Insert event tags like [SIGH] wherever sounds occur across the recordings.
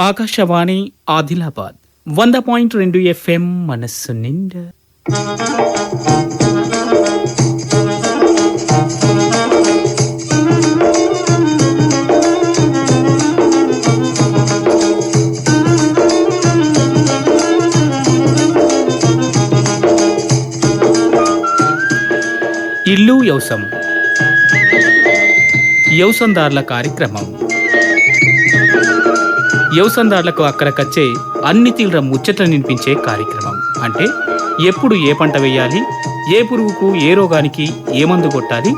ఆకాశవాణి ఆదిలాబాద్ వంద పాయింట్ రెండు ఎఫ్ఎం మనస్సు నిండా. ఇల్లు యవసం యవసందారుల కార్యక్రమం. యవసందారులకు అక్కడకచ్చే అన్ని తీవ్ర ముచ్చట నినిపించే కార్యక్రమం. అంటే ఎప్పుడు ఏ పంట వేయాలి ఏ పురుగుకు ఏ రోగానికి ఏ మందు కొట్టాలి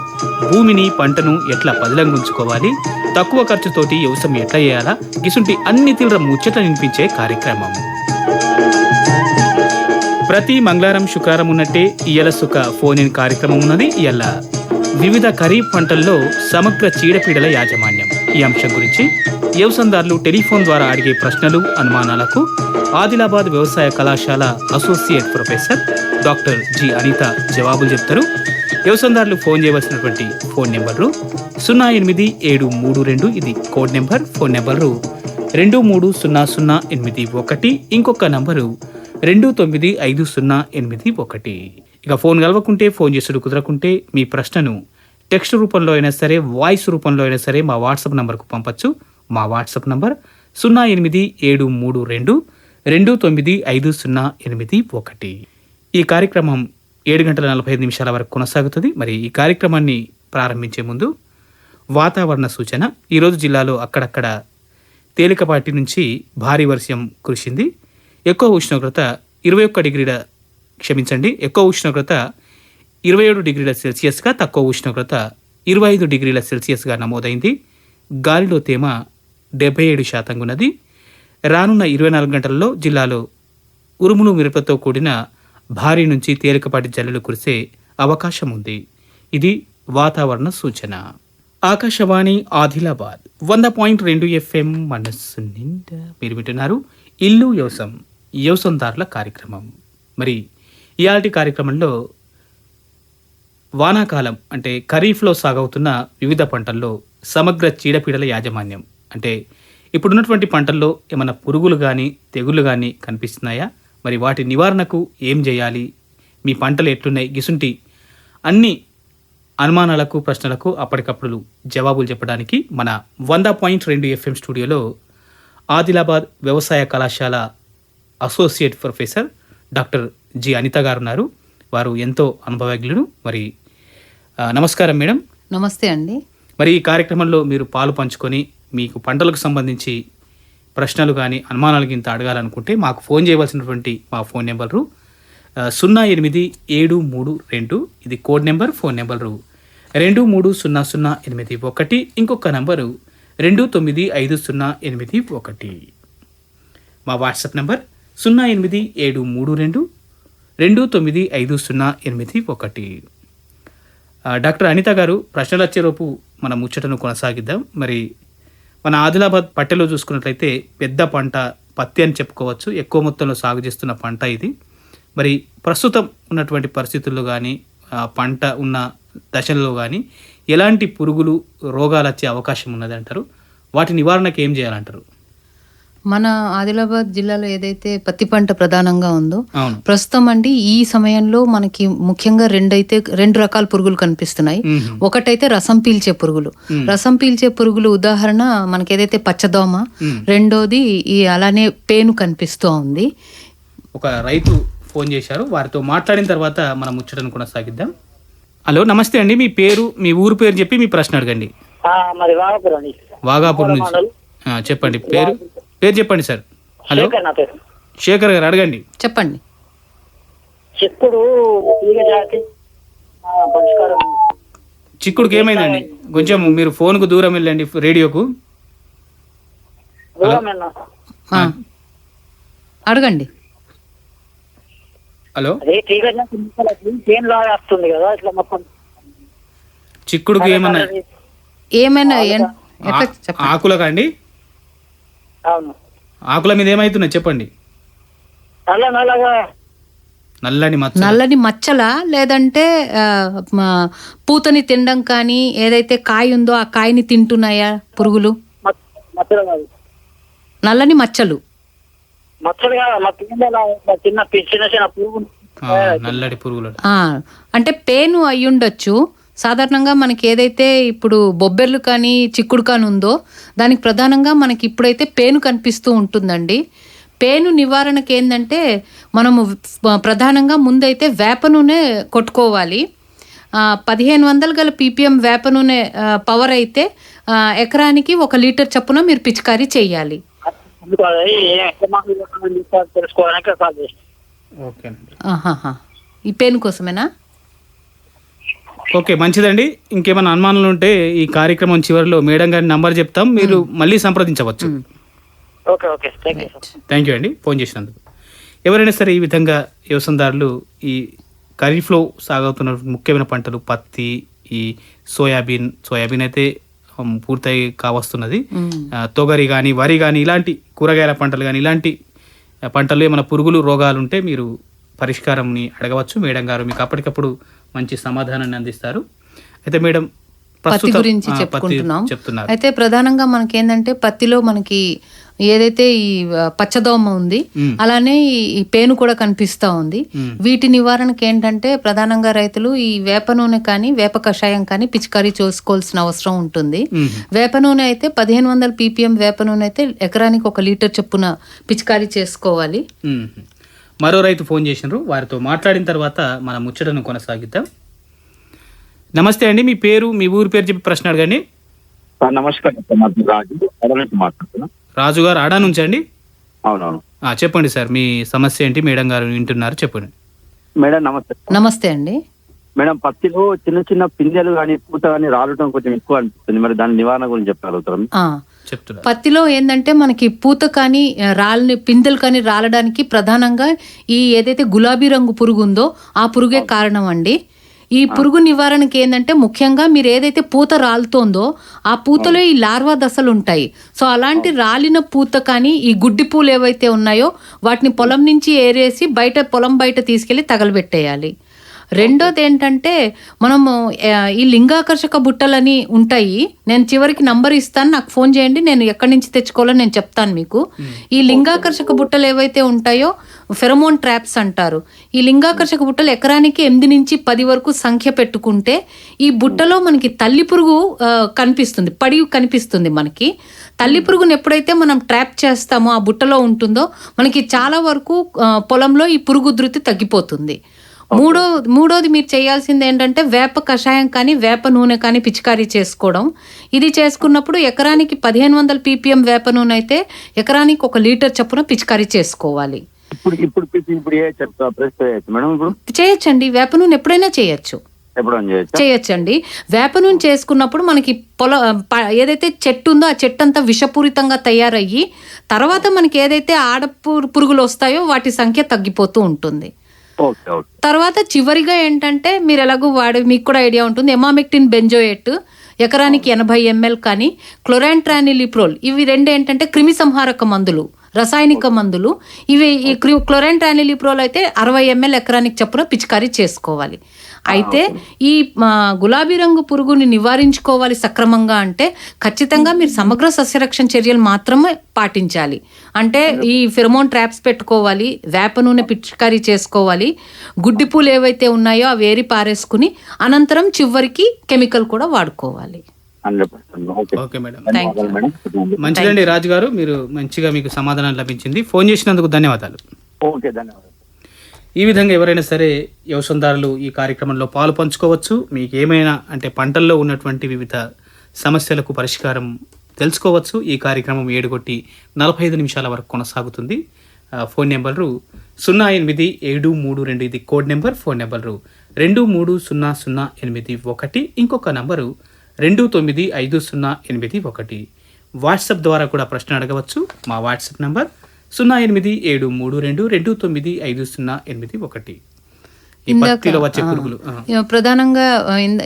భూమిని పంటను ఎట్లా పదిలంగుంచుకోవాలి తక్కువ ఖర్చుతోటి వ్యవసాయం ఎట్లా చేయాలా గిసుంటి అన్ని తీవ్ర ముచ్చట నినిపించే కార్యక్రమం. ప్రతి మంగళవారం శుక్రవారం ఉన్నట్టే ఇయల సుఖ ఫోన్ ఇన్ కార్యక్రమం ఉన్నది. ఇయల వివిధ ఖరీఫ్ పంటల్లో సమగ్ర చీడపీడల యాజమాన్యం. ఈ అంశం గురించి వ్యవసందారులు టెలిఫోన్ ద్వారా అడిగే ప్రశ్నలు అనుమానాలకు ఆదిలాబాద్ వ్యవసాయ కళాశాల associate professor doctor G Anitha జవాబులు చెప్తారు. వ్యవసాయదారులు ఫోన్ చేయవలసినటువంటి ఫోన్ నెంబర్లు సున్నా ఎనిమిది ఏడు మూడు రెండు ఇది కోడ్ నెంబర్ ఫోన్ నెంబరు రెండు మూడు సున్నా సున్నా ఎనిమిది ఒకటి ఇంకొక నంబరు రెండు తొమ్మిది ఐదు సున్నా ఎనిమిది ఒకటి. ఇక ఫోన్ కలవకుంటే ఫోన్ చేసుడు కుదరకుంటే మీ ప్రశ్నను టెక్స్ట్ రూపంలో అయినా సరే వాయిస్ రూపంలో అయినా సరే మా వాట్సాప్ నంబర్కు పంపచ్చు. మా వాట్సాప్ నంబర్ సున్నా ఎనిమిది ఏడు మూడు రెండు రెండు తొమ్మిది ఐదు సున్నా ఎనిమిది ఒకటి. ఈ కార్యక్రమం ఏడు గంటల నలభై ఐదు నిమిషాల వరకు కొనసాగుతుంది. మరి ఈ కార్యక్రమాన్ని ప్రారంభించే ముందు వాతావరణ సూచన. ఈరోజు జిల్లాలో అక్కడక్కడ తేలికపాటి నుంచి భారీ వర్షం కురిసింది. ఎక్కువ ఉష్ణోగ్రత ఇరవై ఒక్క డిగ్రీల క్షమించండి ఎక్కువ ఉష్ణోగ్రత ఇరవై ఏడు డిగ్రీల సెల్సియస్గా తక్కువ ఉష్ణోగ్రత ఇరవై ఐదు డిగ్రీల సెల్సియస్గా నమోదైంది. గాలిలో తేమ డెబ్బై ఏడు శాతంగా ఉన్నది. రానున్న ఇరవై నాలుగు గంటల్లో జిల్లాలో ఉరుములు మిరపతో కూడిన భారీ నుంచి తేలికపాటి జల్లులు కురిసే అవకాశం ఉంది. ఇది వాతావరణ సూచన. ఆకాశవాణి ఆదిలాబాద్ వంద పాయింట్ రెండు ఎఫ్ఎం మనస్సు నిండా మీరు వింటున్నారు ఇల్లు వ్యవసం వ్యవసందారుల కార్యక్రమం. మరి ఇయాల్టి కార్యక్రమంలో వానాకాలం అంటే ఖరీఫ్లో సాగవుతున్న వివిధ పంటల్లో సమగ్ర చీడపీడల యాజమాన్యం. అంటే ఇప్పుడున్నటువంటి పంటల్లో ఏమైనా పురుగులు కానీ తెగుళ్ళు కానీ కనిపిస్తున్నాయా? మరి వాటి నివారణకు ఏం చేయాలి? మీ పంటలు ఎట్లున్నాయి? గిసుంటి అన్ని అనుమానాలకు ప్రశ్నలకు అప్పటికప్పుడు జవాబులు చెప్పడానికి మన వంద పాయింట్ రెండు ఎఫ్ఎం స్టూడియోలో ఆదిలాబాద్ వ్యవసాయ కళాశాల associate professor doctor G Anitha గారు ఉన్నారు వారు ఎంతో అనుభవజ్ఞులు. మరి నమస్కారం మేడం. నమస్తే అండి. మరి ఈ కార్యక్రమంలో మీరు పాలు పంచుకొని మీకు పంటలకు సంబంధించి ప్రశ్నలు కానీ అనుమానాలు గింత అడగాలనుకుంటే మాకు ఫోన్ చేయవలసినటువంటి మా ఫోన్ నెంబరు సున్నా ఎనిమిది ఏడు మూడు రెండు. ఇది కోడ్ నెంబర్ ఫోన్ నెంబరు. రెండు మూడు సున్నా సున్నా ఎనిమిది ఒకటి. ఇంకొక నంబరు రెండు తొమ్మిది ఐదు సున్నా ఎనిమిది ఒకటి. మా వాట్సాప్ నెంబర్ సున్నా ఎనిమిది ఏడు మూడు రెండు. రెండు తొమ్మిది ఐదు సున్నా ఎనిమిది ఒకటి. డాక్టర్ అనిత గారు ప్రశ్నలు వచ్చేలోపు మన ముచ్చటను కొనసాగిద్దాం. మరి మన ఆదిలాబాద్ పట్టెలో చూసుకున్నట్లయితే పెద్ద పంట పత్తి అని చెప్పుకోవచ్చు. ఎక్కువ మొత్తంలో సాగు చేస్తున్న పంట ఇది. మరి ప్రస్తుతం ఉన్నటువంటి పరిస్థితుల్లో కానీ పంట ఉన్న దశల్లో కానీ ఎలాంటి పురుగులు రోగాలు వచ్చే అవకాశం ఉన్నది అంటారు వాటి నివారణకు ఏం చేయాలంటారు? మన ఆదిలాబాద్ జిల్లాలో ఏదైతే పత్తి పంట ప్రధానంగా ఉందో ప్రస్తుతం అండి ఈ సమయంలో మనకి ముఖ్యంగా రెండైతే రెండు రకాల పురుగులు కనిపిస్తున్నాయి. ఒకటైతే రసం పీల్చే పురుగులు. రసం పీల్చే పురుగులు ఉదాహరణ మనకి ఏదైతే పచ్చదోమ. రెండోది ఈ అలానే పేను కనిపిస్తూ ఉంది. ఒక రైతు ఫోన్ చేశారు. వారితో మాట్లాడిన తర్వాత మనం ముచ్చటను కొనసాగిద్దాం. హలో నమస్తే అండి. మీ పేరు మీ ఊరు పేరు చెప్పి మీ ప్రశ్న అడగండి. ఆ, మరి వాగపురం నుంచి. ఆ, చెప్పండి. పేరు? పేరు చెప్పండి సార్. హలో? శేఖర్ నా పేరు. శేఖర్ గారు అడగండి. చెప్పండి. ఆ, పరిష్కారం. చిక్కుడుకి ఏమైందండి? కొంచెం మీరు ఫోన్కు దూరం వెళ్ళండి రేడియోకు. దూరమేనా ఆ. అడగండి. హలో? అదే తీగ జాతి ముక్కలకి చేను లాగా వస్తుంది కదా ఇట్లా మొత్తం. చిక్కుడుకి ఏమన్నా ఏమైనా ఏం- ఎట్లా ఆ- చెప్పండి. ఆకులకా అండి? అవును. ఆకుల మీద ఏమైతున్నాయి చెప్పండి. నల్ల నల్లగా. నల్లని మచ్చ నల్లని మచ్చల? లేదంటే ఆ, మా- పూతని తినడం కానీ ఏదైతే కాయ ఉందో ఆ కాయని తింటున్నాయా పురుగులు? మచ్చ- మచ్చలు కాదు. నల్లని మచ్చలు. మచ్చలు కాదు మా పిల్లల ఇట్లా చిన్న పి- చిన్న చిన్న పురుగు ఆ, నల్లటి పురుగులు. ఆ, అంటే పేను అయ్యుండొచ్చు సాధారణంగా మనకి ఏదైతే ఇప్పుడు బొబ్బెర్లు కానీ చిక్కుడు కానీ ఉందో దానికి ప్రధానంగా మనకి ఇప్పుడైతే పేను కనిపిస్తూ ఉంటుందండి. పేను నివారణకి ఏంటంటే మనము ప్రధానంగా ముందైతే వేప నూనె కొట్టుకోవాలి. పదిహేను వందలు గల పీపీఎం వేప నూనె పవర్ అయితే ఎకరానికి ఒక లీటర్ చొప్పున మీరు పిచికారీ చేయాలి. ఈ పేను కోసమేనా? ఓకే మంచిదండి. ఇంకేమైనా అనుమానాలు ఉంటే ఈ కార్యక్రమం చివరిలో మేడం గారి నంబర్ చెప్తాం. మీరు మళ్ళీ సంప్రదించవచ్చు. Okay okay. థ్యాంక్ యూ అండి. ఫోన్ చేసినందుకు. ఎవరైనా సరే ఈ విధంగా వ్యవసాయదారులు ఈ ఖరీఫ్లో సాగుతున్న ముఖ్యమైన పంటలు పత్తి ఈ సోయాబీన్ సోయాబీన్ అయితే పూర్తయి కావస్తున్నది. తొగరి కానీ వరి కానీ ఇలాంటి కూరగాయల పంటలు కానీ ఇలాంటి ఆ, పంటల్లో ఏమైనా పురుగులు రోగాలు ఉంటే మీరు పరిష్కారంని అడగవచ్చు. మేడం గారు మీకు అప్పటికప్పుడు మంచి సమాధానాన్ని అందిస్తారు అయితే మేడం పత్తి గురించి చెప్పుకుంటున్నాం అయితే ప్రధానంగా మనకి ఏంటంటే పత్తిలో మనకి ఏదైతే ఈ పచ్చదోమ ఉంది. అలానే ఈ- పేను కూడా కనిపిస్తా ఉంది. వీటి నివారణకి ఏంటంటే ప్రధానంగా రైతులు ఈ వేప నూనె కానీ వేప కషాయం కానీ పిచికారీ చేసుకోవాల్సిన అవసరం ఉంటుంది. వేప నూనె అయితే పదిహేను వందల పీపీఎం వేప నూనె అయితే ఎకరానికి ఒక లీటర్ చొప్పున పిచికారీ చేసుకోవాలి. మరో రైతు ఫోన్ చేసినారు. వారితో మాట్లాడిన తర్వాత మన ముచ్చటను కొనసాగిద్దాం. నమస్తే అండి మీ పేరు మీ ఊరి పేరు చెప్పి ప్రశ్న అడగండి. నమస్కారం రాజు. రాజు గారు ఆడా నుంచి అండి? అవునవును. ఆ, చెప్పండి సార్ మీ సమస్య ఏంటి? మేడం గారు వింటున్నారు చెప్పండి. మేడం నమస్తే. నమస్తే అండి. మేడం పత్తిలో చిన్న చిన్న పిందెలు కానీ పూత కానీ రాలటం కొంచెం ఎక్కువ అనిపిస్తుంది. మరి దాని నివారణ గురించి చెప్పగలుగుతారు? ఆ. చెప్తున్నారు. పత్తిలో ఏంటంటే మనకి పూత కానీ రాలని పిందెలు కానీ రాలడానికి ప్రధానంగా ఈ ఏదైతే గులాబీ రంగు పురుగు ఉందో ఆ పురుగే కారణం అండి ఈ పురుగు నివారణకి ఏంటంటే ముఖ్యంగా మీరు ఏదైతే పూత రాలుతోందో ఆ పూతలో ఈ లార్వా దశలు ఉంటాయి. సో అలాంటి రాలిన పూత కానీ ఈ గుడ్డి పూలు ఏవైతే ఉన్నాయో వాటిని పొలం నుంచి ఏరేసి బయట పొలం బయట తీసుకెళ్ళి తగలబెట్టేయాలి. రెండోది ఏంటంటే మనము ఈ లింగాకర్షక బుట్టలని ఉంటాయి. నేను చివరికి నంబర్ ఇస్తాను. నాకు ఫోన్ చేయండి. నేను ఎక్కడి నుంచి తెచ్చుకోవాలో నేను చెప్తాను మీకు. ఈ లింగాకర్షక బుట్టలు ఏవైతే ఉంటాయో ఫెరమోన్ ట్రాప్స్ అంటారు. ఈ లింగాకర్షక బుట్టలు ఎకరానికి ఎనిమిది నుంచి పది వరకు సంఖ్య పెట్టుకుంటే ఈ బుట్టలో మనకి తల్లి పురుగు కనిపిస్తుంది. పడి కనిపిస్తుంది మనకి. తల్లి పురుగును ఎప్పుడైతే మనం ట్రాప్ చేస్తామో ఆ బుట్టలో ఉంటుందో మనకి చాలా వరకు పొలంలో ఈ పురుగు ఉధృతి తగ్గిపోతుంది. మూడో మూడోది మీరు చేయాల్సింది ఏంటంటే వేప కషాయం కానీ వేప నూనె కానీ పిచికారీ చేసుకోవడం. ఇది చేసుకున్నప్పుడు ఎకరానికి పదిహేను వందల పీపీఎం వేప నూనె అయితే ఎకరానికి ఒక లీటర్ చొప్పున పిచికారీ చేసుకోవాలి. ఇప్పుడు ఇప్పుడు ఇప్పుడు- మేడం ఇప్పుడు? చేయొచ్చండి. వేప నూనె ఎప్పుడైనా చేయొచ్చు. చేయొచ్చండి. వేప నూనె చేసుకున్నప్పుడు మనకి పొల ఏదైతే చెట్టు ఉందో ఆ చెట్టు అంతా విషపూరితంగా తయారయ్యి తర్వాత మనకి ఏదైతే ఆడ పురుగులు వస్తాయో వాటి సంఖ్య తగ్గిపోతూ ఉంటుంది. తర్వాత చివరిగా ఏంటంటే మీరు ఎలాగో వాడే మీకు కూడా ఐడియా ఉంటుంది ఎమామెక్టిన్ బెంజోయేట్ ఎకరానికి ఎనభై ఎంఎల్ కానీ క్లోరాంట్రానిలిప్రోల్ ఇవి రెండు ఏంటంటే క్రిమి సంహారక మందులు రసాయనిక మందులు. ఇవి ఈ క్లోరాంట్రానిలిప్రోల్ అయితే అరవై ఎంఎల్ ఎకరానికి చొప్పున పిచికారీ చేసుకోవాలి. అయితే ఈ గులాబీ రంగు పురుగుని నివారించుకోవాలి సక్రమంగా అంటే ఖచ్చితంగా మీరు సమగ్ర సస్యరక్షణ చర్యలు మాత్రమే పాటించాలి. అంటే ఈ ఫిరమోన్ ట్రాప్స్ పెట్టుకోవాలి వేప నూనె పిచికారీ చేసుకోవాలి గుడ్డి పూలు ఏవైతే ఉన్నాయో అవి ఏరి పారేసుకుని అనంతరం చివరికి కెమికల్ కూడా వాడుకోవాలి. ఓకే. Okay madam. ధన్యవాదాలు మేడం. మంచిదండి రాజు గారు మీరు మంచిగా మీకు సమాధానం లభించింది. ఫోన్ చేసినందుకు ధన్యవాదాలు. ఓకే ధన్యవాదాలు. ఈ విధంగా ఎవరైనా సరే వ్యవసాయదారులు ఈ కార్యక్రమంలో పాలు పంచుకోవచ్చు. మీకు ఏమైనా అంటే పంటల్లో ఉన్నటువంటి వివిధ సమస్యలకు పరిష్కారం తెలుసుకోవచ్చు. ఈ కార్యక్రమం ఏడుగొట్టి నలభై ఐదు నిమిషాల వరకు కొనసాగుతుంది. ఫోన్ నెంబరు సున్నా ఎనిమిది ఏడు మూడు రెండు ఇది కోడ్ నెంబర్. ఫోన్ నెంబరు రెండు మూడు సున్నా సున్నా ఎనిమిది ఒకటి. ఇంకొక నంబరు రెండు తొమ్మిది ఐదు సున్నా ఎనిమిది ఒకటి. వాట్సాప్ ద్వారా కూడా ప్రశ్న అడగవచ్చు. మా వాట్సాప్ నంబర్ సున్నా ఎనిమిది ఏడు మూడు రెండు రెండు తొమ్మిది ఐదు సున్నా ఎనిమిది ఒకటి. ప్రధానంగా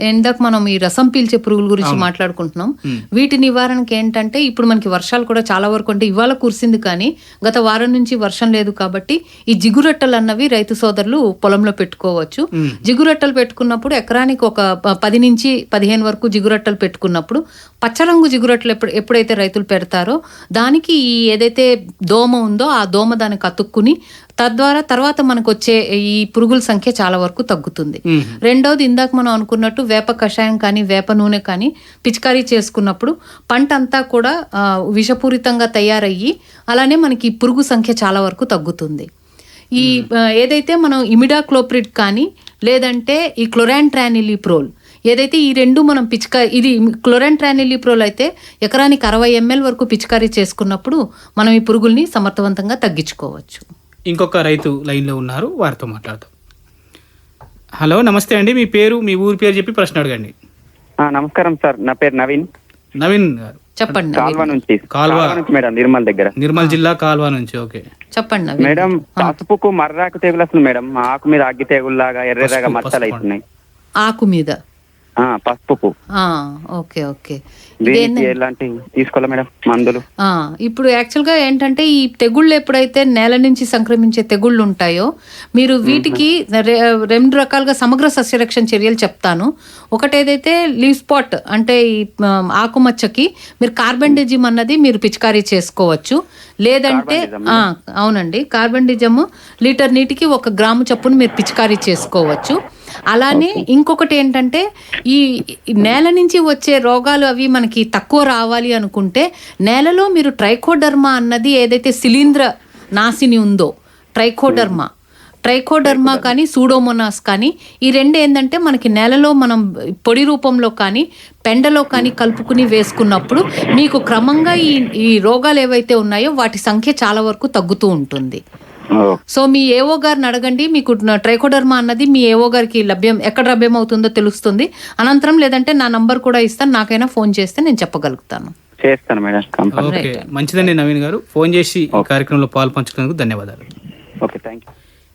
ఇందాక మనం ఈ రసం పీల్చే పురుగుల గురించి మాట్లాడుకుంటున్నాం. వీటి నివారణకి ఏంటంటే ఇప్పుడు మనకి వర్షాలు కూడా చాలా వరకు అంటే ఇవాళ కురిసింది కానీ గత వారం నుంచి వర్షం లేదు కాబట్టి ఈ జిగురట్టలు అన్నవి రైతు సోదరులు పొలంలో పెట్టుకోవచ్చు. జిగురట్టలు పెట్టుకున్నప్పుడు ఎకరానికి ఒక పది నుంచి పదిహేను వరకు జిగురట్టలు పెట్టుకున్నప్పుడు పచ్చరంగు జిగురట్టలు ఎప్పుడు ఎప్పుడైతే రైతులు పెడతారో దానికి ఈ ఏదైతే దోమ ఉందో ఆ దోమ దానికి అతుక్కుని తద్వారా తర్వాత మనకు వచ్చే ఈ పురుగుల సంఖ్య చాలా వరకు తగ్గుతుంది. రెండవది ఇందాక మనం అనుకున్నట్టు వేప కషాయం కానీ వేప నూనె కానీ పిచికారీ చేసుకున్నప్పుడు పంట అంతా కూడా విషపూరితంగా తయారయ్యి అలానే మనకి పురుగు సంఖ్య చాలా వరకు తగ్గుతుంది. ఈ ఏదైతే మనం ఇమిడాక్లోప్రిడ్ కానీ లేదంటే ఈ క్లోరాంట్రానిలిప్రోల్ ఏదైతే ఈ రెండు మనం పిచికా ఇది క్లోరాంట్రానిలిప్రోల్ అయితే ఎకరానికి అరవై ఎంఎల్ వరకు పిచికారీ చేసుకున్నప్పుడు మనం ఈ పురుగుల్ని సమర్థవంతంగా తగ్గించుకోవచ్చు. ఇంకొక రైతు లైన్లో ఉన్నారు వారితో మాట్లాడతాం హలో నమస్తే అండి. మీ పేరు మీ ఊరి పేరు చెప్పి ప్రశ్న అడగండి. ఆ, నమస్కారం సార్. నా పేరు నవీన్. నవీన్ గారు. చెప్పండి కాల్వ. నుంచి. కాల్వ. నుంచి మేడం నిర్మల్ దగ్గర. నిర్మల్ జిల్లా కాల్వ నుంచి ఓకే. చెప్పండి నవీన్. మేడం పసుపుకు మర్రాకు తెగులు వస్తుంది మేడం. ఆకు మీద అగ్గి తెగుల్లాగా ఎర్రెర్రగా పసుపు, మచ్చలు. అవుతున్నాయి. ఆకు మీద? ఆ, పసుపుకు. ఆ, ఓకే ఓకే. దీనికి ఇదేంటి ఎలాంటి తీసుకోవాలా మేడం? మందులు? ఆ, ఇప్పుడు యాక్చువల్గా ఏంటంటే ఈ తెగుళ్ళు ఎప్పుడైతే నేల నుంచి సంక్రమించే తెగుళ్ళు ఉంటాయో మీరు వీటికి రెండు రకాలుగా సమగ్ర సస్యరక్షణ చర్యలు చెప్తాను. ఒకటి ఏదైతే లీవ్ స్పాట్ అంటే ఈ ఆకుమచ్చకి మీరు కార్బెండిజిమ్ అన్నది మీరు పిచికారీ చేసుకోవచ్చు. లేదంటే ఆ, అవునండి. కార్బెండిజమ్ లీటర్ నీటికి ఒక గ్రాము చొప్పున మీరు పిచికారీ చేసుకోవచ్చు. అలానే ఇంకొకటి ఏంటంటే ఈ ఈ నేల నుంచి వచ్చే రోగాలు అవి మనకి తక్కువ రావాలి అనుకుంటే నేలలో మీరు ట్రైకోడర్మా అన్నది ఏదైతే శిలీంద్ర నాశిని ఉందో ట్రైకోడర్మా. ట్రైకోడర్మా కానీ సూడోమోనాస్ కానీ ఈ రెండు ఏంటంటే మనకి నేలలో మనం పొడి రూపంలో కానీ పెండలో కానీ కలుపుకుని వేసుకున్నప్పుడు మీకు క్రమంగా ఈ ఈ రోగాలు ఏవైతే ఉన్నాయో వాటి సంఖ్య చాలా వరకు తగ్గుతూ ఉంటుంది. సో మీ ఏఓ గారిని అడగండి మీకు ట్రైకోడర్మా అన్నది మీ ఏఓ గారికి లభ్యం ఎక్కడ లభ్యం అవుతుందో తెలుస్తుంది. అనంతరం లేదంటే నా నంబర్ కూడా ఇస్తాను నాకైనా ఫోన్ చేస్తే నేను చెప్పగలుగుతాను. చేస్తాను మేడం మంచిదండి నవీన్ గారు. ఫోన్ చేసి ఈ కార్యక్రమంలో పాలు పంచుకున్నందుకు ధన్యవాదాలు. Okay thank you.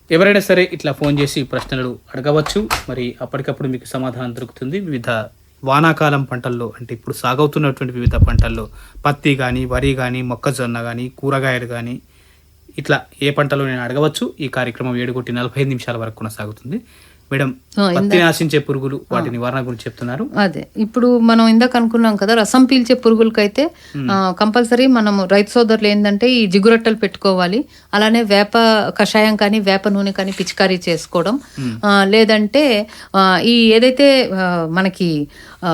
ఎవరైనా సరే ఇట్లా ఫోన్ చేసి ప్రశ్నలు అడగవచ్చు. మరి అప్పటికప్పుడు మీకు సమాధానం దొరుకుతుంది. వివిధ వానాకాలం పంటల్లో అంటే ఇప్పుడు సాగవుతున్నటువంటి వివిధ పంటల్లో పత్తి కానీ వరి కానీ మొక్కజొన్న కానీ కూరగాయలు కానీ ఇట్లా ఏ పంటలో నేను అడగవచ్చు ఈ కార్యక్రమం ఏడుగుట్టి నలభై ఐదు నిమిషాల వరకు కొనసాగుతుంది. మేడం పత్తిని ఆశించే పురుగులు వాటి నివారణ గురించి చెప్తున్నారు. అదే. ఇప్పుడు మనం ఇందాక అనుకున్నాం కదా రసం పీల్చే పురుగులకైతే కంపల్సరీ మనం రైతు సోదరులు ఏంటంటే ఈ జిగురట్టలు పెట్టుకోవాలి. అలానే వేప కషాయం కానీ వేప నూనె కానీ పిచికారీ చేసుకోవడం. లేదంటే ఈ ఏదైతే మనకి ఆ,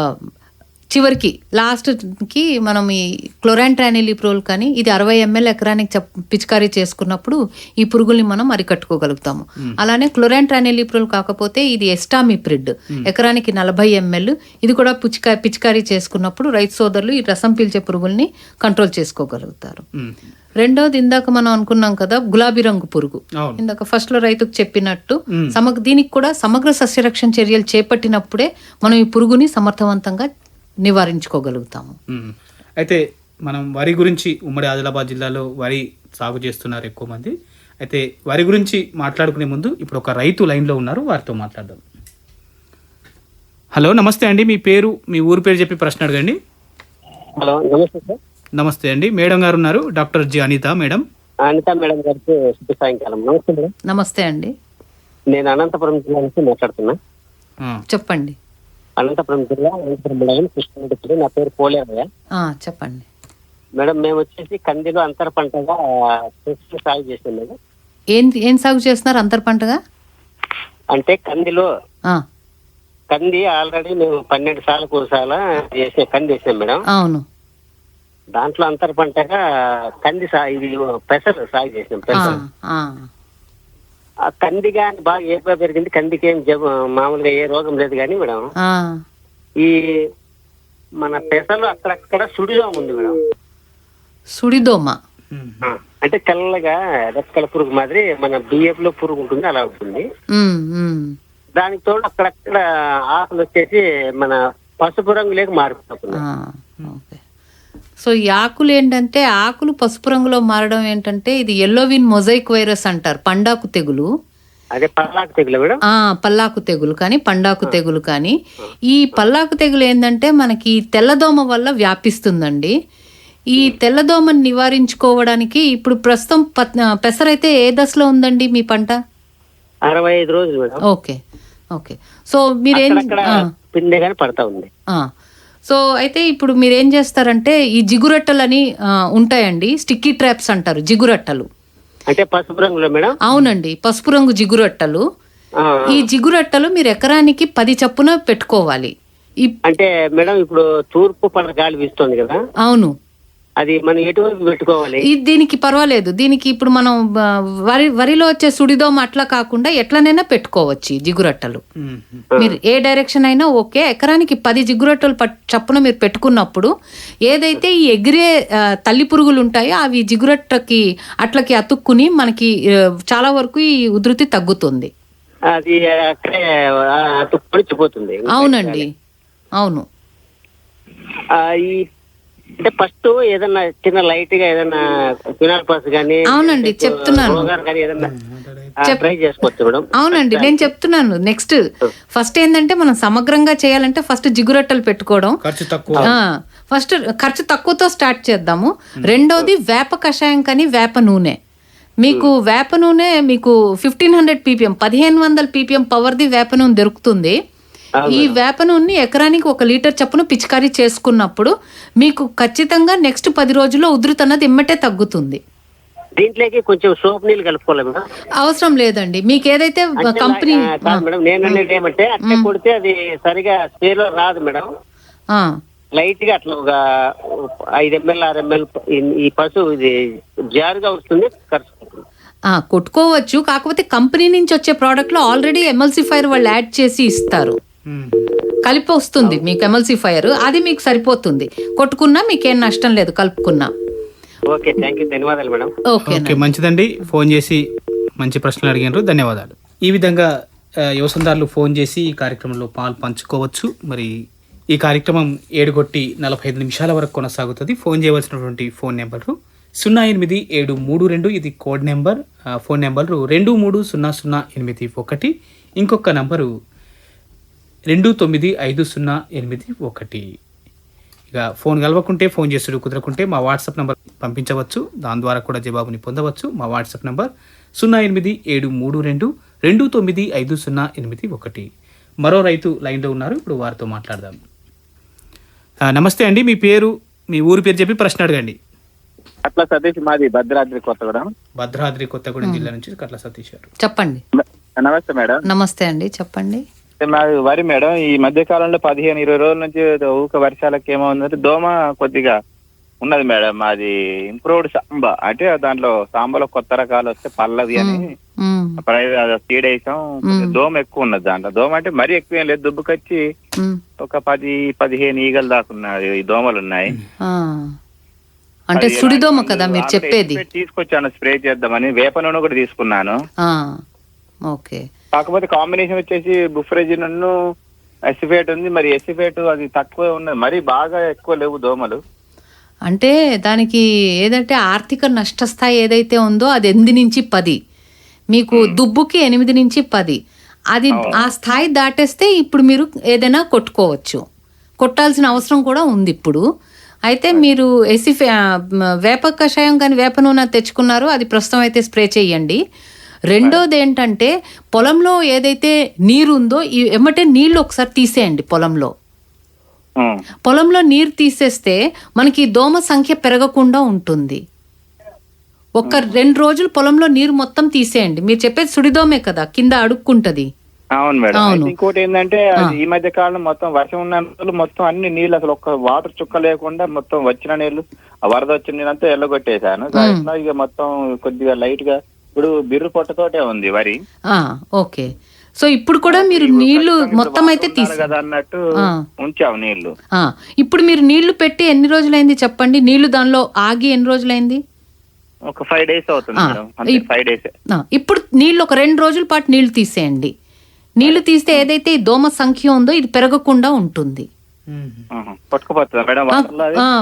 చివరికి లాస్ట్కి మనం ఈ క్లోరాంట్రానిలిప్రోల్ కానీ ఇది అరవై ఎంఎల్ ఎకరానికి చెప్ పిచికారీ చేసుకున్నప్పుడు ఈ పురుగుల్ని మనం అరికట్టుకోగలుగుతాము. అలానే క్లోరాంట్రానిలిప్రోల్ కాకపోతే ఇది ఎస్టామిప్రిడ్ ఎకరానికి నలభై ఎంఎల్ ఇది కూడా పిచికా పిచికారీ చేసుకున్నప్పుడు రైతు సోదరులు ఈ రసం పీల్చే పురుగుల్ని కంట్రోల్ చేసుకోగలుగుతారు. ఉమ్. రెండోది ఇందాక మనం అనుకున్నాం కదా గులాబీ రంగు పురుగు. ఇందాక ఫస్ట్లో రైతుకు చెప్పినట్టు సమగ్ర దీనికి కూడా సమగ్ర సస్యరక్షణ చర్యలు చేపట్టినప్పుడే మనం ఈ పురుగుని సమర్థవంతంగా నివారించుకోగలుగుతాము. అయితే మనం వరి గురించి ఉమ్మడి ఆదిలాబాద్ జిల్లాలో వరి సాగు చేస్తున్నారు ఎక్కువ మంది. అయితే వరి గురించి మాట్లాడుకునే ముందు ఇప్పుడు ఒక రైతు లైన్లో ఉన్నారు వారితో మాట్లాడదాం. హలో నమస్తే అండి. మీ పేరు మీ ఊరు పేరు చెప్పి ప్రశ్న అడగండి. హలో నమస్తే సార్. నమస్తే అండి. మేడం గారు ఉన్నారు doctor G Anitha madam. Anitha madam గారికి శుభ సాయంకాలం. నమస్తే మేడం. నమస్తే అండి. నేను అనంతపురం జిల్లా నుంచి మాట్లాడుతున్నా. చెప్పండి. అనంతపురం జిల్లా కృష్ణారెడ్డి జిల్లా. నా పేరు పోలేరయ్య. ఆ, చెప్పండి. మేడం మేము వచ్చేసి కందిలో అంతర పంటగా సాగు చేసాం మేడం. ఏం ఏం సాగు చేస్తున్నారు అంతర్ పంటగా? అంటే కందిలో ఆ, కంది ఆల్రెడీ మేము పన్నెండు సార్లు కూరసాల చేసే కంది వేసాం మేడం. అవును. దాంట్లో అంతర పంటగా కంది సా ఇది పెసలు సాగు చేసాం ఆ, పెసలు ఆ, ఆ కంది కానీ బాగా ఎక్కువ పెరిగింది కందికి ఏం జబ్బు మామూలుగా ఏ రోగం లేదు కానీ మేడం ఆ. ఈ మన పెసలు అక్కడక్కడ సుడిగా ఉంది మేడం సుడిదోమ. ఆ, అంటే తెల్లగా రెక్కల పురుగు మాదిరి మన బియ్యం లో పురుగు ఉంటుంది అలా ఉంటుంది ఉమ్, ఉమ్. దానికి తోడు అక్కడక్కడ ఆకులు వచ్చేసి మన పసుపు రంగులోకి మారిపోతుంది ఆ, ఓకే సో ఈ ఆకులు ఏంటంటే ఆకులు పసుపు రంగులో మారడం ఏంటంటే ఇది ఎల్లోవిన్ మొజైక్ వైరస్ అంటారు పండాకు తెగులు. అదే పల్లాకు తెగులు మేడం? ఆ పల్లాకు తెగులు కానీ పండాకు తెగులు కానీ. ఈ పల్లాకు తెగులు ఏంటంటే మనకి తెల్లదోమ వల్ల వ్యాపిస్తుందండి. ఈ తెల్లదోమని నివారించుకోవడానికి ఇప్పుడు ప్రస్తుతం పెసరైతే ఏ దశలో ఉందండి మీ పంట? అరవై ఐదు రోజులు ఓకే ఓకే. సో మీరేం పిండి కానీ పడతా ఉంది. సో అయితే ఇప్పుడు మీరేం చేస్తారంటే ఈ జిగురట్టలని ఉంటాయండి. స్టిక్కీ ట్రాప్స్ అంటారు జిగురట్టలు. అంటే పసుపు రంగులో మేడం? అవునండి. పసుపు రంగు జిగురట్టలు. ఈ జిగురట్టలు మీరు ఎకరానికి పది చప్పున పెట్టుకోవాలి. అంటే మేడం ఇప్పుడు తూర్పు పడ గాలి వీస్తుంది కదా? అవును. అది మనం ఎటువైపు పెట్టుకోవాలి? దీనికి పర్వాలేదు. దీనికి ఇప్పుడు మనం వరి వరిలో వచ్చే సుడిదోమ అట్లా కాకుండా ఎట్లనైనా పెట్టుకోవచ్చు ఈ జిగురట్టలు. మీరు ఏ డైరెక్షన్ అయినా ఓకే. ఎకరానికి పది జిగురట్టలు చప్పున మీరు పెట్టుకున్నప్పుడు ఏదైతే ఈ ఎగిరే తల్లి పురుగులు ఉంటాయో అవి జిగురట్టకి అట్లకి అతుక్కుని మనకి చాలా వరకు ఈ ఉధృతి తగ్గుతుంది. అది అక్కడే అవునండి. అవును. ఈ అంటే ఫస్ట్ ఏదన్నా చిన్న లైట్గా ఏదన్నా ఫినాల్ పాస్ కానీ అవునండి, చెప్తున్నాను. కానీ ఏదన్నా ట్రై చేసుకోవచ్చు మేడం. అవునండి నేను చెప్తున్నాను. నెక్స్ట్ ఫస్ట్ ఏంటంటే మనం సమగ్రంగా చేయాలంటే ఫస్ట్ జిగురట్టలు పెట్టుకోవడం. ఖర్చు తక్కువ. ఆ, ఫస్ట్ ఖర్చు తక్కువతో స్టార్ట్ చేద్దాము. రెండోది వేప కషాయం కానీ వేప నూనె. మీకు వేప నూనె మీకు ఫిఫ్టీన్ హండ్రెడ్ పీపీఎం పదిహేను వందల పీపీఎం పవర్ది వేప నూనె దొరుకుతుంది. ఈ వేప నూనెని ఎకరానికి ఒక లీటర్ చప్పున పిచికారీ చేసుకున్నప్పుడు మీకు ఖచ్చితంగా నెక్స్ట్ పది రోజుల్లో ఉధృతి అన్నది ఇమ్మటే తగ్గుతుంది. దీంట్లోకి కొంచెం సోప్ నీళ్ళు కలుపుకోవాలి మేడం. అవసరం లేదండి. మీకు ఏదైతే కంపెనీ మేడం నేను అనేది ఏమంటే అట్లా కొడితే అది సరిగా స్పేలో రాదు మేడం. లైట్గా అట్లా ఒక ఐదు ఎంఎల్ ఆరు ఎంఎల్ ఈ పశువు ఇది జారుగా వస్తుంది ఖర్చు కొట్టుకోవచ్చు. కాకపోతే కంపెనీ నుంచి వచ్చే ప్రోడక్ట్లో ఆల్రెడీ ఎమల్సిఫైర్ వాళ్ళు యాడ్ చేసి ఇస్తారు. కలిపి వస్తుంది. మీకు ఎమల్సిఫైర్ అది మీకు సరిపోతుంది. కొట్టుకున్నా మీకేం నష్టం లేదు కలుపుకున్నా. Okay thank you. ధన్యవాదాలు మేడం. ఓకే ఓకే మంచిదండి. ఫోన్ చేసి మంచి ప్రశ్నలు అడిగినారు. ధన్యవాదాలు. ఈ విధంగా యువసందారులు ఫోన్ చేసి ఈ కార్యక్రమంలో పాలు పంచుకోవచ్చు. మరి ఈ కార్యక్రమం ఏడుగొట్టి నలభై ఐదు నిమిషాల వరకు కొనసాగుతుంది. ఫోన్ చేయవలసినటువంటి ఫోన్ నెంబరు సున్నా ఎనిమిది ఏడు మూడు రెండు. ఇది కోడ్ నెంబర్. ఫోన్ నెంబరు రెండు మూడు సున్నా సున్నా ఎనిమిది ఒకటి. ఇంకొక నంబరు రెండు తొమ్మిది ఐదు సున్నా ఎనిమిది ఒకటి. ఇక ఫోన్ కలవకుంటే ఫోన్ చేసుడు కుదరకుంటే మా వాట్సాప్ నంబర్ పంపించవచ్చు. దాని ద్వారా కూడా జవాబుని పొందవచ్చు. మా వాట్సాప్ నంబర్ సున్నా ఎనిమిది ఏడు మూడు రెండు రెండు తొమ్మిది ఐదు సున్నా ఎనిమిది ఒకటి. మరో రైతు లైన్లో ఉన్నారు. ఇప్పుడు వారితో మాట్లాడదాం. నమస్తే అండి. మీ పేరు మీ ఊరి పేరు చెప్పి ప్రశ్న అడగండి. అట్లా సతీష్ మాది భద్రాద్రి కొత్తగూడెం. భద్రాద్రి కొత్తగూడెం జిల్లా నుంచి కట్ల సతీష్ గారు. చెప్పండి. నమస్తే మేడం. నమస్తే అండి. చెప్పండి. మాది వరి మేడం ఈ మధ్య కాలంలో పదిహేను ఇరవై రోజుల నుంచి ఊక వర్షాలకు ఏమో ఉందంటే దోమ కొద్దిగా ఉన్నది మేడం. అది ఇంప్రూవ్డ్ సాంబా. అంటే దాంట్లో సాంబాలో కొత్త రకాలు వస్తే పల్లవి అని సీడ్ వేసాం. దోమ ఎక్కువ ఉన్నది దాంట్లో. దోమ అంటే మరీ ఎక్కువ ఏం లేదు. దుబ్బుకొచ్చి ఒక పది పదిహేను ఈగలు దాకా ఉన్నాయి. ఈ దోమలు ఉన్నాయి. అంటే సుడిదోమ కదా మీరు చెప్పేది? తీసుకొచ్చాను. స్ప్రే చేద్దామని వేప నూనె కూడా తీసుకున్నాను. ఓకే. కాకపోతే కాంబినేషన్ వచ్చేసి బుఫ్రెజిన్ ఎసిఫేట్ ఉంది మరి ఎసిఫేట్ అది తక్కువ ఉన్నది. మరి బాగా ఎక్కువ లేవు దోమలు. అంటే దానికి ఏదంటే ఆర్థిక నష్టస్థాయి ఏదైతే ఉందో అది ఎనిమిది నుంచి పది. మీకు దుబ్బుకి ఎనిమిది నుంచి పది. అది ఆ స్థాయి దాటేస్తే ఇప్పుడు మీరు ఏదైనా కొట్టుకోవచ్చు. కొట్టాల్సిన అవసరం కూడా ఉంది ఇప్పుడు. అయితే మీరు ఎసిఫే వేప కషాయం కానీ వేప నూనె తెచ్చుకున్నారో అది ప్రస్తుతం అయితే స్ప్రే చేయండి. రెండోది ఏంటంటే పొలంలో ఏదైతే నీరు ఉందో ఈ ఎమ్మటే నీళ్ళు ఒకసారి తీసేయండి పొలంలో. పొలంలో నీరు తీసేస్తే మనకి దోమ సంఖ్య పెరగకుండా ఉంటుంది. ఒక రెండు రోజులు పొలంలో నీరు మొత్తం తీసేయండి. మీరు చెప్పేది సుడిదోమే కదా కింద అడుక్కుంటది. అవును మేడం. ఇంకోటి ఏంటంటే ఈ మధ్య కాలం మొత్తం వర్షం ఉన్న రోజులు మొత్తం అన్ని నీళ్ళు అసలు ఒక్క వాటర్ చుక్క లేకుండా మొత్తం వచ్చిన నీళ్ళు ఆ వరద వచ్చిన నీళ్ళంతా ఎల్లగొట్టేశాను ఇక మొత్తం కొద్దిగా లైట్గా ఇప్పుడు బిర్రు పొట్టతోటే ఉంది వరి. ఓకే. సో ఇప్పుడు కూడా మీరు నీళ్ళు మొత్తం అయితే ఉన్నారు తీసి కదా అన్నట్టు ఆ. ఉంచాము నీళ్ళు. ఇప్పుడు మీరు నీళ్ళు పెట్టి ఎన్ని రోజులైంది చెప్పండి? నీళ్ళు దానిలో ఆగి ఎన్ని రోజులైంది? ఒక ఫైవ్ డేస్ అవుతుంది ఫైవ్ డేస్ ఇప్పుడు నీళ్ళు ఒక రెండు రోజుల పాటు నీళ్ళు తీసేయండి. నీళ్ళు తీస్తే ఏదైతే దోమ సంఖ్య ఉందో ఇది పెరగకుండా ఉంటుంది.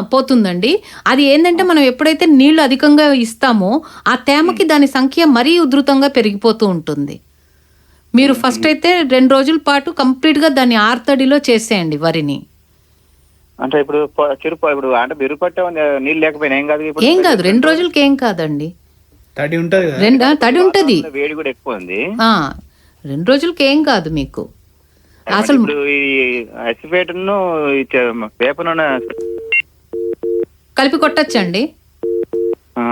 పోతుందండి. అది ఏంటంటే మనం ఎప్పుడైతే నీళ్ళు అధికంగా ఇస్తామో ఆ తేమకి దాని సంఖ్య మరీ ఉధృతంగా పెరిగిపోతూ ఉంటుంది. మీరు ఫస్ట్ అయితే రెండు రోజుల పాటు కంప్లీట్గా దాన్ని ఆర్తడిలో చేసేయండి వరిని. అంటే ఇప్పుడు చిరు ఇప్పుడు అంటే పట్టే నీళ్ళు లేకపోయినా ఏం కాదు ఇప్పుడు? ఏం కాదు రెండు రోజులకి ఏం కాదండి. తడి ఉంటది కదా? రెండు తడి ఉంటది. వేడి కూడా ఎక్కువ ఉంది. ఆ, రెండు రోజులకి ఏం కాదు మీకు. అసలు ఇప్పుడు ఈ కలిపి కొట్టచ్చండి?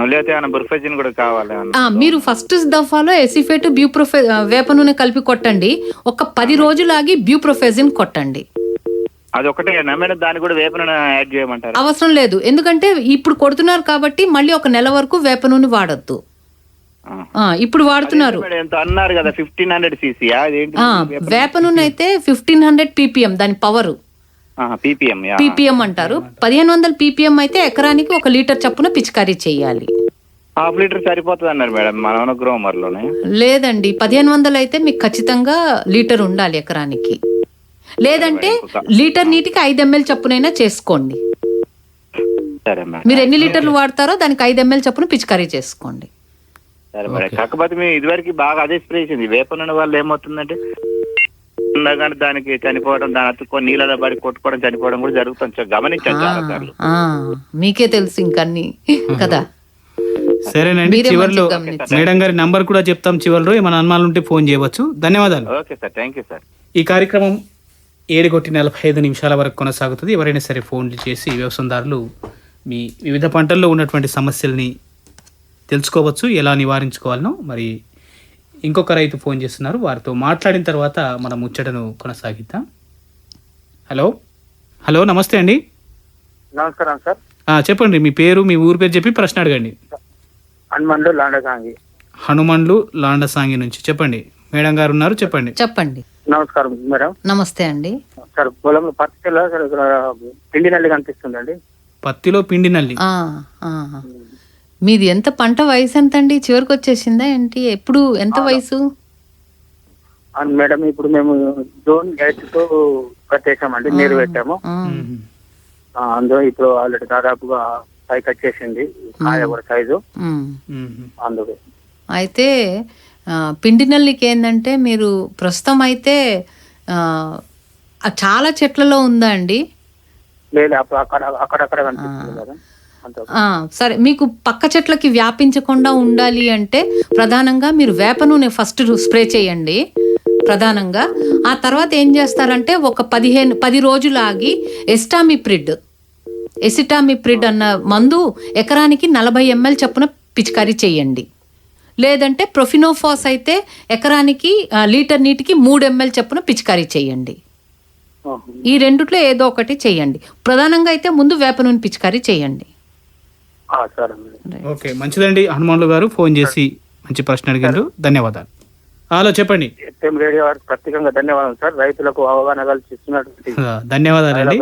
లేకపోతే ఏమైనా బుర్ఫజిన్ కూడా కావాలి ఏమన్నా? ఆ, మీరు ఫస్ట్ దఫాలో ఎసిఫేట్ బ్యూప్రోఫె వేప నూనె కలిపి కొట్టండి. ఒక పది రోజులు ఆగి బ్యూప్రోఫెజిన్ కొట్టండి. అది ఒకటే మేడం దాన్ని కూడా వేప నూనె యాడ్ చేయమంటారు? అవసరం లేదు. ఎందుకంటే ఇప్పుడు కొడుతున్నారు కాబట్టి మళ్ళీ ఒక నెల వరకు వేప నూనె వాడద్దు. ఇప్పుడు వాడుతున్నారు. అన్నారు కదా ఫిఫ్టీన్ హండ్రెడ్ సీసీ అదేంటి ఆ, వేప నూనె? అయితే ఫిఫ్టీన్ హండ్రెడ్ పీపీఎం దాని పవర్ పీపీఎం అంటారు. పదిహేను వందల పీపీఎం అయితే ఎకరానికి ఒక లీటర్ చప్పున పిచికారీ చేయాలి. హాఫ్ లీటర్ సరిపోతుంది అన్నారు మేడం మన గ్రోమర్లోనే లేదండి పదిహేను వందలు అయితే మీకు ఖచ్చితంగా లీటర్ ఉండాలి ఎకరానికి. లేదంటే లీటర్ నీటికి ఐదు ఎంఎల్ చప్పునైనా చేసుకోండి. మీరు ఎన్ని లీటర్లు వాడతారో దానికి ఐదు ఎంఎల్ చప్పున పిచికారీ చేసుకోండి. సరే మేడం కాకపోతే మేము ఇదివరకు బాగా అదే స్ప్రే చేసింది. వేప నూనె వల్ల ఏమవుతుందంటే ఉండగానే దానికి చనిపోవడం దాని అతుక్కొని నీళ్ళలో పడి కొట్టుకోవడం చనిపోవడం కూడా జరుగుతుంది. గమనించాను ఆ, మీకే తెలుసు ఇంకన్నీ [LAUGHS] కదా. సరేనండి మీరే చివరిలో. మేడం గారి నంబర్ కూడా చెప్తాం చివరిలో. ఏమైనా అనుమానాలు ఉంటే ఫోన్ చేయవచ్చు. ధన్యవాదాలు. Okay sir thank you sir. ఈ కార్యక్రమం ఏడు కొట్టి నలభై ఐదు నిమిషాల వరకు కొనసాగుతుంది. ఎవరైనా సరే ఫోన్లు చేసి వ్యవసాయదారులు మీ వివిధ పంటల్లో ఉన్నటువంటి సమస్యల్ని తెలుసుకోవచ్చు ఎలా నివారించుకోవాలనో. మరి ఇంకొక రైతు ఫోన్ చేస్తున్నారు. వారితో మాట్లాడిన తర్వాత మనం ముచ్చటను కొనసాగిద్దాం. హలో? హలో నమస్తే అండి. నమస్కారం సార్. ఆ, చెప్పండి మీ పేరు మీ ఊరు పేరు చెప్పి ప్రశ్న అడగండి. హనుమండు లాండకాంగి హనుమండ్లు లాండసాంగి నుంచి. చెప్పండి మేడం గారు ఉన్నారు చెప్పండి. చెప్పండి. నమస్కారం మేడం. నమస్తే అండి. సార్ పొలంలో పత్తిలో పిండి నల్లి కనిపిస్తుందండి. పత్తిలో పిండి నల్లి. ఆ, ఆ. మీది ఎంత పంట వయసు ఎంత అండి చివరికి వచ్చేసిందా ఏంటి? ఎప్పుడు ఎంత వయసు? మేడం ఇప్పుడు మేము జూన్ ఎయిత్తో కట్టేసామండి నీరు పెట్టాము అందులో ఇప్పుడు ఆల్రెడీ దాదాపుగా పైకి వచ్చేసింది కాయ కూడా సైజు. అందుకు. అయితే పిండి నల్లికి ఏంటంటే మీరు ప్రస్తుతం అయితే చాలా చెట్లలో ఉందా అండి? లేదు అప్పుడు అక్కడ అక్కడక్కడ కనిపిస్తుంది కదా. సరే మీకు పక్క చెట్లకి వ్యాపించకుండా ఉండాలి అంటే ప్రధానంగా మీరు వేప నూనె ఫస్ట్ స్ప్రే చేయండి ప్రధానంగా. ఆ తర్వాత ఏం చేస్తారంటే ఒక పదిహేను పది రోజులు ఆగి ఎస్టామిప్రిడ్ ఎసిటామిప్రిడ్ అన్న మందు ఎకరానికి నలభై ఎంఎల్ చొప్పున పిచికారీ చేయండి. లేదంటే ప్రొఫినోఫాస్ అయితే ఎకరానికి లీటర్ నీటికి మూడు ఎంఎల్ చొప్పున పిచికారీ చేయండి. ఈ రెండిట్లో ఏదో ఒకటి చేయండి. ప్రధానంగా అయితే ముందు వేప నూనె పిచికారీ చేయండి. ఓకే మంచిదండి. హనుమాన్లు గారు ఫోన్ చేసి మంచి ప్రశ్న అడిగారు. ధన్యవాదాలు. హలో చెప్పండి. ఎఫ్ఎం రేడియో వారికి ప్రత్యేకంగా ధన్యవాదాలు సార్. రైతులకు అవగాహన కల్పిస్తున్నటువంటి ధన్యవాదాలండి.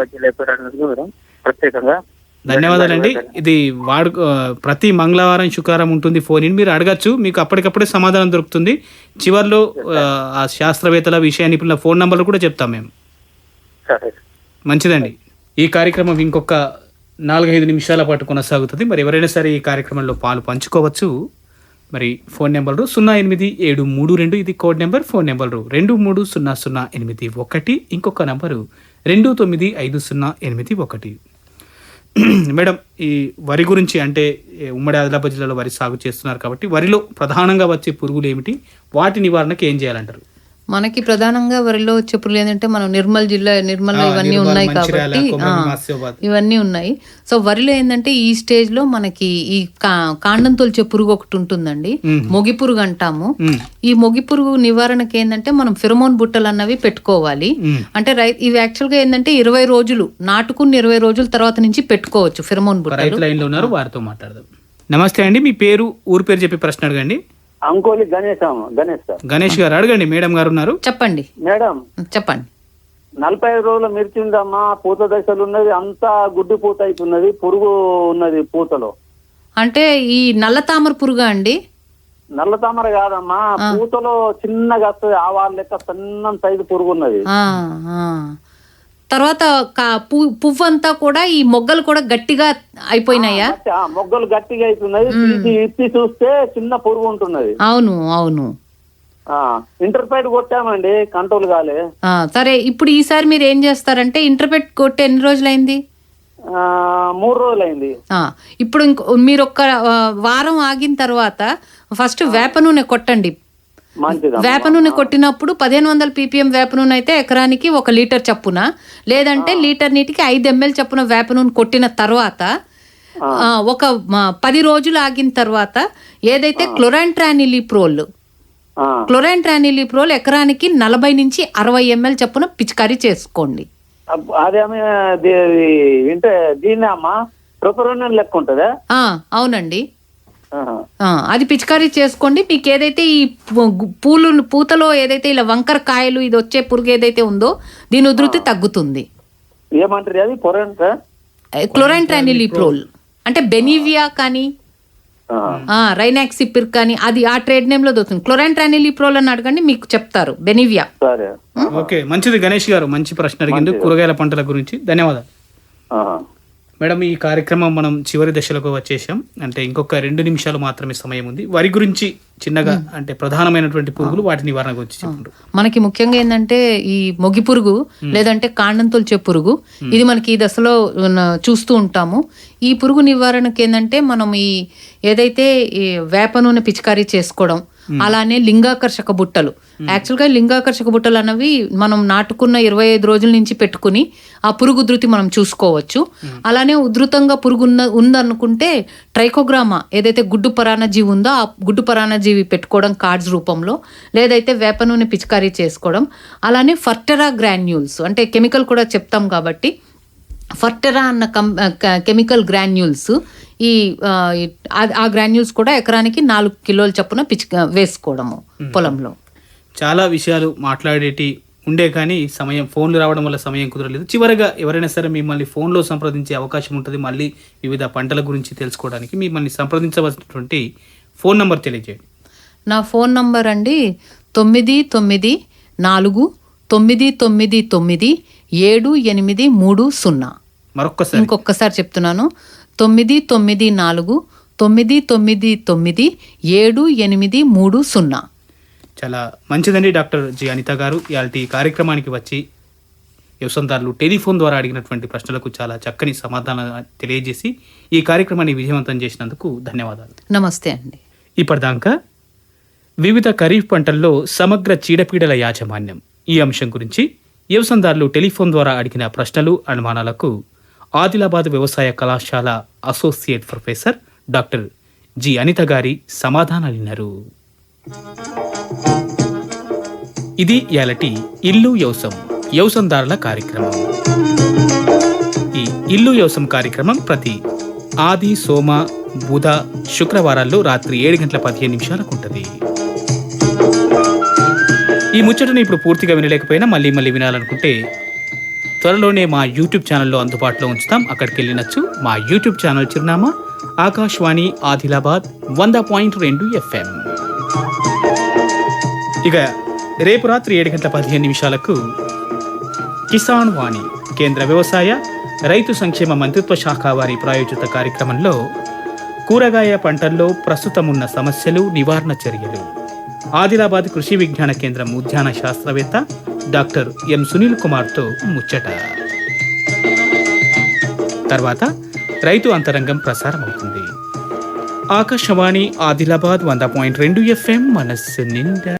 ప్రత్యేకంగా ధన్యవాదాలండి. ఇది వాడు ప్రతి మంగళవారం శుక్రవారం ఉంటుంది ఫోన్ ఇన్. మీరు అడగచ్చు. మీకు అప్పటికప్పుడే సమాధానం దొరుకుతుంది. చివర్లో ఆ, శాస్త్రవేత్తల విషయ నిపుణుల ఫోన్ నంబర్లు కూడా చెప్తాం మేము. సరే. మంచిదండి. ఈ కార్యక్రమం ఇంకొక నాలుగైదు నిమిషాల పాటు కొనసాగుతుంది. మరి ఎవరైనా సరే ఈ కార్యక్రమంలో పాలు పంచుకోవచ్చు. మరి ఫోన్ నెంబరు సున్నా ఎనిమిది ఏడు మూడు రెండు ఇది కోడ్ నెంబర్ ఫోన్ నెంబరు రెండు మూడు సున్నా సున్నా ఎనిమిది ఒకటి ఇంకొక నెంబరు రెండు తొమ్మిది ఐదు సున్నా ఎనిమిది ఒకటి. [CLEARS THROAT] మేడం ఈ వరి గురించి అంటే ఉమ్మడి ఆదిలాబాద్ జిల్లాలో వరి సాగు చేస్తున్నారు కాబట్టి వరిలో ప్రధానంగా వచ్చే పురుగులు ఏమిటి? వాటి నివారణకు ఏం చేయాలంటారు? మనకి ప్రధానంగా వరిలో వచ్చే పురుగులు ఏంటంటే మనం నిర్మల్ జిల్లా నిర్మల్ ఇవన్నీ ఉన్నాయి కాబట్టి. ఇవన్నీ ఉన్నాయి సో వరిలో ఏంటంటే ఈ స్టేజ్లో మనకి ఈ కా- కాండం తొలిచే పురుగు ఒకటి ఉంటుందండి. మొగి పురుగు అంటాము. ఈ మొగి పురుగు నివారణకి ఏంటంటే మనం ఫిరమోన్ బుట్టలు అన్నవి పెట్టుకోవాలి. అంటే రై ఇవి యాక్చువల్గా ఏంటంటే ఇరవై రోజులు నాటుకున్న ఇరవై రోజుల తర్వాత నుంచి పెట్టుకోవచ్చు ఫిరమోన్ బుట్టలు నమస్తే అండి మీ పేరు ఊరు పేరు చెప్పి ప్రశ్న అడగండి అంకోలి గణేష్ గణేష్ సార్. గణేష్ గారు అడగండి మేడం గారు ఉన్నారు. చెప్పండి. మేడం. చెప్పండి. నలభై ఐదు రోజుల మిర్చి ఉందమ్మా పూత దశలు ఉన్నది అంతా గుడ్డి పూత అవుతున్నది పురుగు ఉన్నది పూతలో. అంటే ఈ నల్ల తామర పురుగా అండి? నల్ల తామర కాదమ్మా పూతలో చిన్నగా వస్తుంది ఆవాల లెక్క సన్నం సైజు పురుగు ఉన్నది. ఆ, ఆ. తర్వాత పువ్వు అంతా కూడా ఈ మొగ్గలు కూడా గట్టిగా అయిపోయినాయా? మొగ్గలు గట్టిగా ఇప్పి చూస్తే చిన్న పురుగు ఉంటున్నది. అవును అవును. ఇంటర్పైడ్ కొట్టామండి కంట్రోల్ కాలే. ఆ, సరే ఇప్పుడు ఈసారి మీరు ఏం చేస్తారంటే ఇంటర్పెట్ కొట్టి ఎన్ని రోజులైంది? ఆ, మూడు రోజులు అయింది ఆ, ఇప్పుడు ఇంకో మీరు ఒక్క వారం ఆగిన తర్వాత ఫస్ట్ వేప నూనె కొట్టండి. వేప నూనె కొట్టినప్పుడు పదిహేను వందల పీపీఎం వేప నూనె అయితే ఎకరానికి ఒక లీటర్ చప్పున. లేదంటే లీటర్ నీటికి ఐదు ఎంఎల్ చప్పున వేప నూనె కొట్టిన తర్వాత ఒక పది రోజులు ఆగిన తర్వాత ఏదైతే క్లోరాంట్రానిలిప్రోల్ క్లోరాంట్రానిలిప్రోల్ ఎకరానికి నలభై నుంచి అరవై ఎంఎల్ చప్పున పిచికారీ చేసుకోండి. అదేమి అమ్మా లెక్క ఉంటుందా? అవునండి. అది పిచికారీ చేసుకోండి. మీకు ఏదైతే ఈ పూలు పూతలో ఏదైతే ఇలా వంకర కాయలు ఇది వచ్చే పురుగు ఏదైతే ఉందో దీని ఉధృతి తగ్గుతుంది. ఏమంటారు అది? పొరంట క్లోరైంట్రానిలిప్రోల్ అంటే బెనివియా కానీ రైనాక్సిపిర్ కానీ అది ఆ ట్రేడ్ నేమ్లో దొరుకుతుంది క్లోరైంట్రానిలిప్రోల్ అని అడగండి మీకు చెప్తారు. బెనివియా సరే. ఓకే మంచిది గణేష్ గారు. మంచి ప్రశ్న అడిగింది. కూరగాయల పంటల గురించి. ధన్యవాదాలు. మేడం ఈ కార్యక్రమం మనం చివరి దశలకు వచ్చేసాం. అంటే ఇంకొక రెండు నిమిషాలు మాత్రమే సమయం ఉంది. వరి గురించి చిన్నగా అంటే ప్రధానమైనటువంటి పురుగులు వాటి నివారణ గురించి చెప్పండి. మనకి ముఖ్యంగా ఏంటంటే ఈ మొగి పురుగు లేదంటే కాండం తొలిచే పురుగు. ఇది మనకి ఈ దశలో చూస్తూ ఉంటాము. ఈ పురుగు నివారణకి ఏంటంటే మనం ఈ ఏదైతే ఈ వేప నూనె పిచికారీ చేసుకోవడం అలానే లింగాకర్షక బుట్టలు. యాక్చువల్గా లింగాకర్షక బుట్టలు అన్నవి మనం నాటుకున్న ఇరవై ఐదు రోజుల నుంచి పెట్టుకుని ఆ పురుగు ఉధృతి మనం చూసుకోవచ్చు. అలానే ఉధృతంగా పురుగు ఉన్న ఉందనుకుంటే ట్రైకోగ్రామా ఏదైతే గుడ్డు పరాన్నజీవి ఉందో ఆ గుడ్డు పరాన్నజీవి పెట్టుకోవడం కార్డ్స్ రూపంలో లేదైతే వేప నూనె పిచికారీ చేసుకోవడం. అలానే ఫర్టెరా గ్రాన్యూల్స్ అంటే కెమికల్ కూడా చెప్తాం కాబట్టి ఫర్టెరా అన్న కం కెమికల్ గ్రాన్యూల్స్ ఈ ఆ, గ్రాన్యూల్స్ కూడా ఎకరానికి నాలుగు కిలోల చొప్పున పిచిక వేసుకోవడము పొలంలో. చాలా విషయాలు మాట్లాడేటి ఉండే కానీ సమయం ఫోన్లు రావడం వల్ల సమయం కుదరలేదు. చివరగా ఎవరైనా సరే మిమ్మల్ని ఫోన్లో సంప్రదించే అవకాశం ఉంటుంది. మళ్ళీ వివిధ పంటల గురించి తెలుసుకోవడానికి మిమ్మల్ని సంప్రదించవలసినటువంటి ఫోన్ నంబర్ తెలియజేయండి. నా ఫోన్ నంబర్ అండి తొమ్మిది తొమ్మిది నాలుగు తొమ్మిది తొమ్మిది తొమ్మిది ఏడు ఎనిమిది మూడు సున్నా. మరొక్కసారి. ఇంకొకసారి చెప్తున్నాను. తొమ్మిది తొమ్మిది నాలుగు తొమ్మిది తొమ్మిది తొమ్మిది ఏడు ఎనిమిది మూడు సున్నా. చాలా మంచిదండి డాక్టర్ జి అనిత గారు. ఇలాంటి కార్యక్రమానికి వచ్చి వ్యవసాయదారులు టెలిఫోన్ ద్వారా అడిగినటువంటి ప్రశ్నలకు చాలా చక్కని సమాధానాలు తెలియజేసి ఈ కార్యక్రమాన్ని విజయవంతం చేసినందుకు ధన్యవాదాలు. నమస్తే అండి. ఇప్పటిదాకా వివిధ ఖరీఫ్ పంటల్లో సమగ్ర చీడపీడల యాజమాన్యం. ఈ అంశం గురించి వ్యవసాయదారులు టెలిఫోన్ ద్వారా అడిగిన ప్రశ్నలు అనుమానాలకు ఆదిలాబాద్ వ్యవసాయ కళాశాల associate professor doctor G Anitha గారి సమాధానాలిన్నారు ఇది యాలటి ఇల్లు యవసం వ్యవసందారుల కార్యక్రమం. ఈ ఇల్లు యవసం కార్యక్రమం ప్రతి ఆది సోమ బుధ శుక్రవారాల్లో రాత్రి ఏడు గంటల పదిహేను నిమిషాలకు ఉంటుంది. ఈ ముచ్చటను ఇప్పుడు పూర్తిగా వినలేకపోయినా మళ్ళీ మళ్ళీ వినాలనుకుంటే త్వరలోనే మా యూట్యూబ్ ఛానల్లో అందుబాటులో ఉంచుతాం. అక్కడికి వెళ్ళినచ్చు మా యూట్యూబ్ ఛానల్ చిరునామా ఆకాశవాణి ఆదిలాబాద్ వంద పాయింట్ రెండు ఎఫ్ఎం. ఇక రేపు రాత్రి ఏడు గంటల పదిహేను నిమిషాలకు కిసాన్ వాణి కేంద్ర వ్యవసాయ రైతు సంక్షేమ మంత్రిత్వ శాఖ వారి ప్రాయోజిత కార్యక్రమంలో కూరగాయ పంటల్లో ప్రస్తుతం ఉన్న సమస్యలు నివారణ చర్యలు. ఆదిలాబాద్ కృషి విజ్ఞాన కేంద్రం ఉద్యాన శాస్త్రవేత్త డాక్టర్ ఎం సునీల్ కుమార్తో ముచ్చట. తర్వాత రైతు అంతరంగం ప్రసారం అవుతుంది ఆకాశవాణి ఆదిలాబాద్ వంద పాయింట్ రెండు ఎఫ్ఎం మనస్సు నిండా.